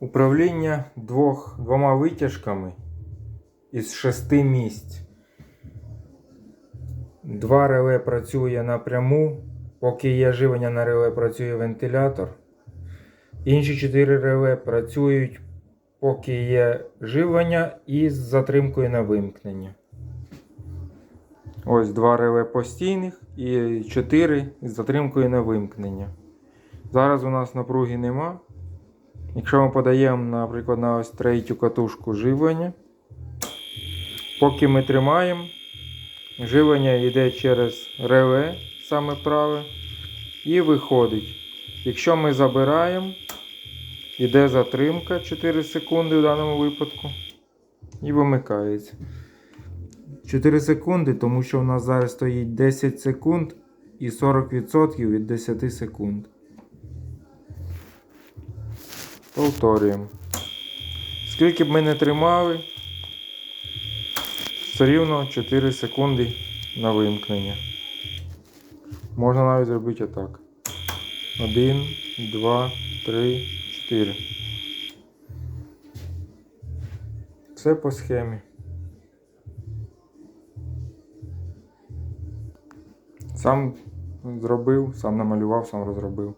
Управління двох, двома витяжками із шести місць. Два реле працює напряму, поки є живлення на реле, працює вентилятор. Інші чотири реле працюють, поки є живлення із затримкою на вимкнення. Ось два реле постійних і чотири з затримкою на вимкнення. Зараз у нас напруги нема. Якщо ми подаємо, наприклад, на ось третю катушку живлення, поки ми тримаємо, живлення йде через реле, саме праве, і виходить. Якщо ми забираємо, йде затримка 4 секунди в даному випадку і вимикається. 4 секунди, тому що у нас зараз стоїть 10 секунд і 40% від 10 секунд. Повторюємо. Скільки б ми не тримали, все рівно 4 секунди на вимкнення. Можна навіть зробити отак. 1, 2, 3, 4. Все по схемі. Сам зробив, сам намалював, сам розробив.